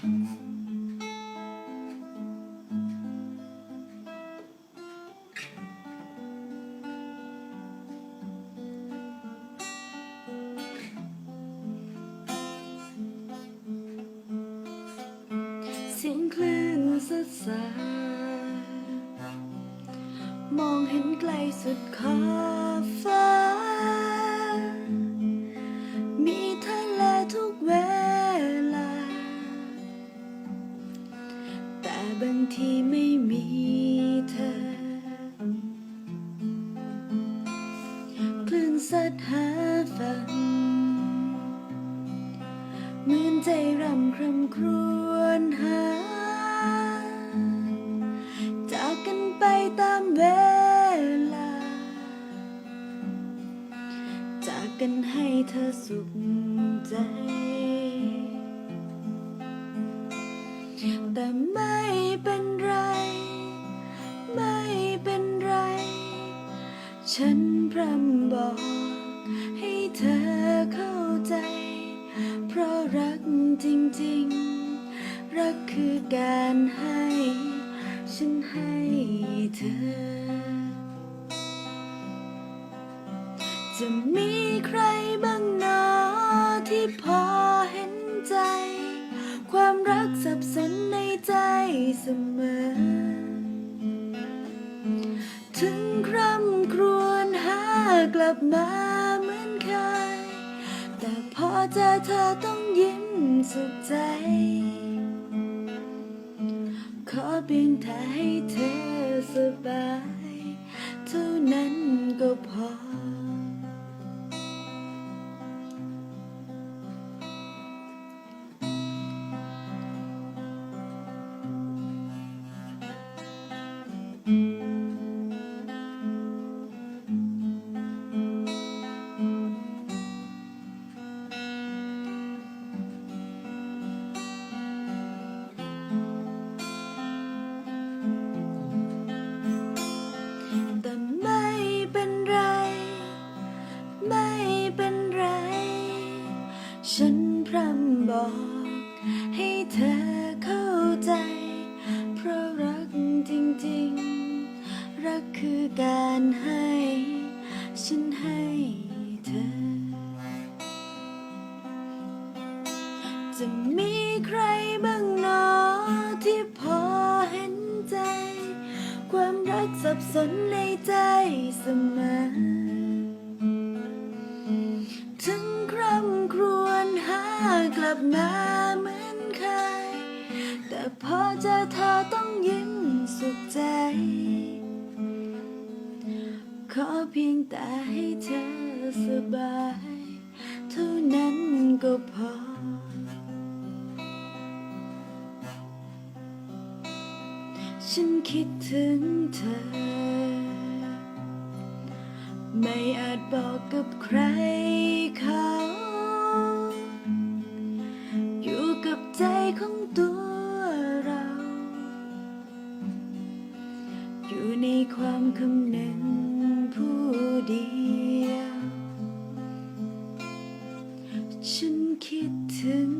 เสียงคลื่นซัดสามองเห็นไกลสุดขอบ บางทีไม่มีเธอ คลื่นซัดหาฝั่งเหมือนใจรำครำครวญหา จากกันไปตามเวลา จากกันให้เธอสุขใจแต่ไม่ เป็นไร ไม่เป็นไร ฉันพร่ำบอก ให้เธอเข้าใจ เพราะรักจริงๆ รักคือการให้ ฉันให้เธอ จะมีใครบ้างหนอที่พอเห็นใจ ความรักสับสน ในใจเสมอ ถึงคร่ำครวญหากลับมาเหมือนเคย แต่พอเจอเธอต้องยิ้มสุขใจ ขอเพียงแต่ให้เธอสบาย เท่านั้นก็พอ พร่ำบอก ให้เธอเข้าใจ เพราะรักจริงๆ รักคือการให้ ฉันให้เธอ จะมีใครบ้างหนอที่พอเห็นใจ ความรักสับสนในใจเสมอ กลับมาเหมือนเคย แต่พอเจอเธอต้องยิ้มสุขใจ ขอเพียงแต่ให้เธอสบาย เท่านั้นก็พอ ฉันคิดถึงเธอ ไม่อาจบอกกับใครเขา อยู่ในความคำนึงผู้เดียว ฉันคิดถึง